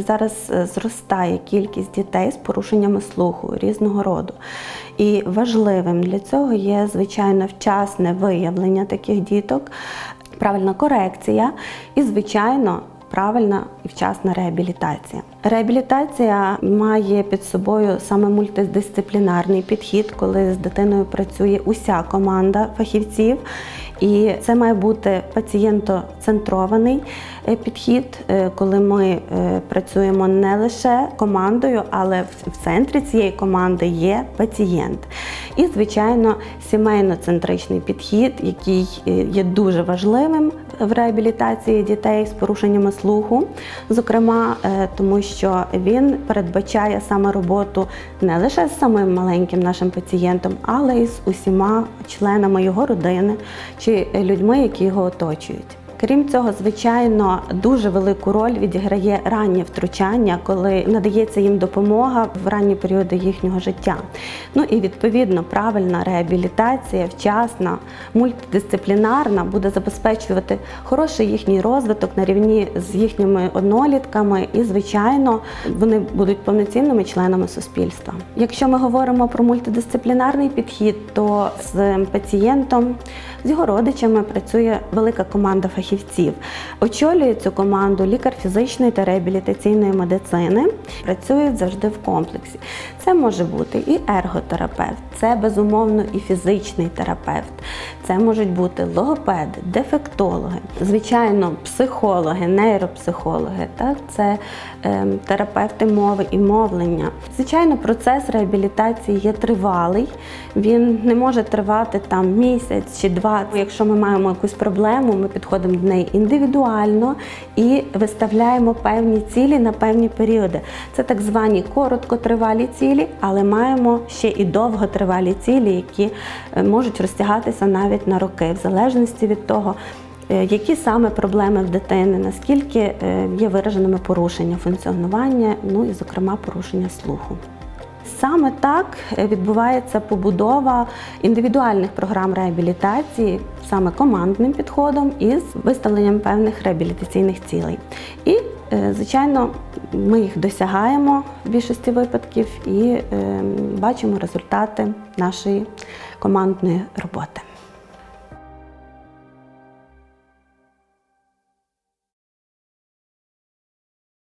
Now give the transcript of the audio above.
зараз е, зростає кількість дітей з порушеннями слуху різного роду. І важливим для цього є, звичайно, вчасне виявлення таких діток, правильна корекція і, звичайно, правильна і вчасна реабілітація. Реабілітація має під собою саме мультидисциплінарний підхід, коли з дитиною працює уся команда фахівців. І це має бути пацієнтоцентрований е, підхід, е, коли ми е, працюємо не лише командою, але в центрі цієї команди є пацієнт. І, звичайно, сімейно-центричний підхід, який є дуже важливим в реабілітації дітей з порушеннями слуху, зокрема, тому що він передбачає саме роботу не лише з самим маленьким нашим пацієнтом, але й з усіма членами його родини чи людьми, які його оточують. Крім цього, звичайно, дуже велику роль відіграє раннє втручання, коли надається їм допомога в ранні періоди їхнього життя. Ну і відповідно правильна реабілітація, вчасна, мультидисциплінарна буде забезпечувати хороший їхній розвиток на рівні з їхніми однолітками, і, звичайно, вони будуть повноцінними членами суспільства. Якщо ми говоримо про мультидисциплінарний підхід, то з пацієнтом, з його родичами працює велика команда фахівців. Очолює цю команду лікар фізичної та реабілітаційної медицини. Працюють завжди в комплексі. Це може бути і ерготерапевт, це безумовно і фізичний терапевт, це можуть бути логопеди, дефектологи, звичайно, психологи, нейропсихологи, так це ем, терапевти мови і мовлення. Звичайно, процес реабілітації є тривалий. Він не може тривати там місяць чи два. Якщо ми маємо якусь проблему, ми підходимо до неї індивідуально і виставляємо певні цілі на певні періоди. Це так звані короткотривалі цілі, але маємо ще і довготривалі цілі, які е, можуть розтягатися навіть на роки, в залежності від того. е, Які саме проблеми в дитини, наскільки е, є вираженими порушення функціонування, ну і, зокрема, порушення слуху. Саме так е, відбувається побудова індивідуальних програм реабілітації, саме командним підходом із виставленням певних реабілітаційних цілей. І, звичайно, ми їх досягаємо в більшості випадків і е, бачимо результати нашої командної роботи.